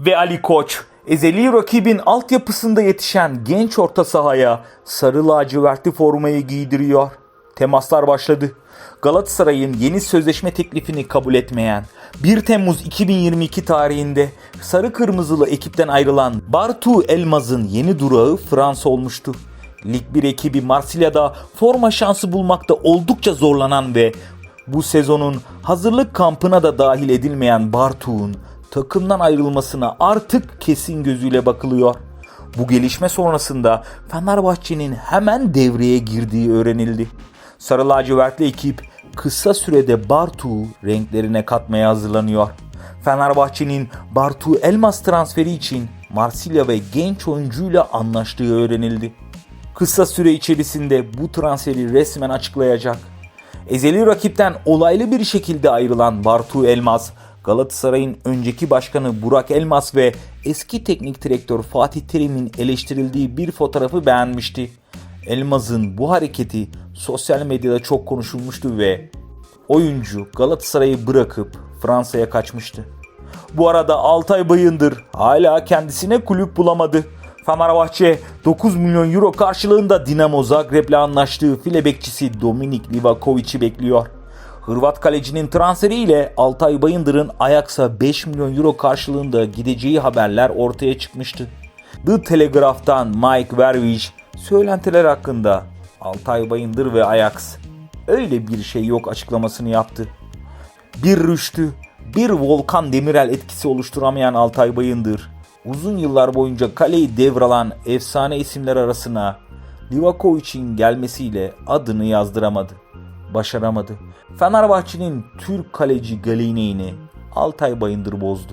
Ve Ali Koç ezeli rakibin altyapısında yetişen genç orta sahaya sarı lacivertli formayı giydiriyor. Temaslar başladı. Galatasaray'ın yeni sözleşme teklifini kabul etmeyen 1 Temmuz 2022 tarihinde sarı kırmızılı ekipten ayrılan Bartu Elmaz'ın yeni durağı Fransa olmuştu. Lig 1 ekibi Marsilya'da forma şansı bulmakta oldukça zorlanan ve bu sezonun hazırlık kampına da dahil edilmeyen Bartu'nun takımdan ayrılmasına artık kesin gözüyle bakılıyor. Bu gelişme sonrasında Fenerbahçe'nin hemen devreye girdiği öğrenildi. Sarı lacivertli ekip kısa sürede Bartu renklerine katmaya hazırlanıyor. Fenerbahçe'nin Bartu Elmas transferi için Marsilya ve genç oyuncuyla anlaştığı öğrenildi. Kısa süre içerisinde bu transferi resmen açıklayacak. Ezeli rakipten olaylı bir şekilde ayrılan Bartu Elmas, Galatasaray'ın önceki başkanı Burak Elmas ve eski teknik direktör Fatih Terim'in eleştirildiği bir fotoğrafı beğenmişti. Elmas'ın bu hareketi sosyal medyada çok konuşulmuştu ve oyuncu Galatasaray'ı bırakıp Fransa'ya kaçmıştı. Bu arada Altay Bayındır hala kendisine kulüp bulamadı. Fenerbahçe 9 milyon euro karşılığında Dinamo Zagreb'le anlaştığı file bekçisi Dominik Livakovic'i bekliyor. Hırvat kalecinin transferiyle Altay Bayındır'ın Ajax'a 5 milyon euro karşılığında gideceği haberler ortaya çıkmıştı. The Telegraph'tan Mike Verwij söylentiler hakkında Altay Bayındır ve Ajax öyle bir şey yok açıklamasını yaptı. Bir rüştü, bir Volkan Demirel etkisi oluşturamayan Altay Bayındır, uzun yıllar boyunca kaleyi devralan efsane isimler arasına Livakovic'in gelmesiyle adını yazdıramadı. Başaramadı. Fenerbahçe'nin Türk kaleci geleneğini Altay Bayındır bozdu.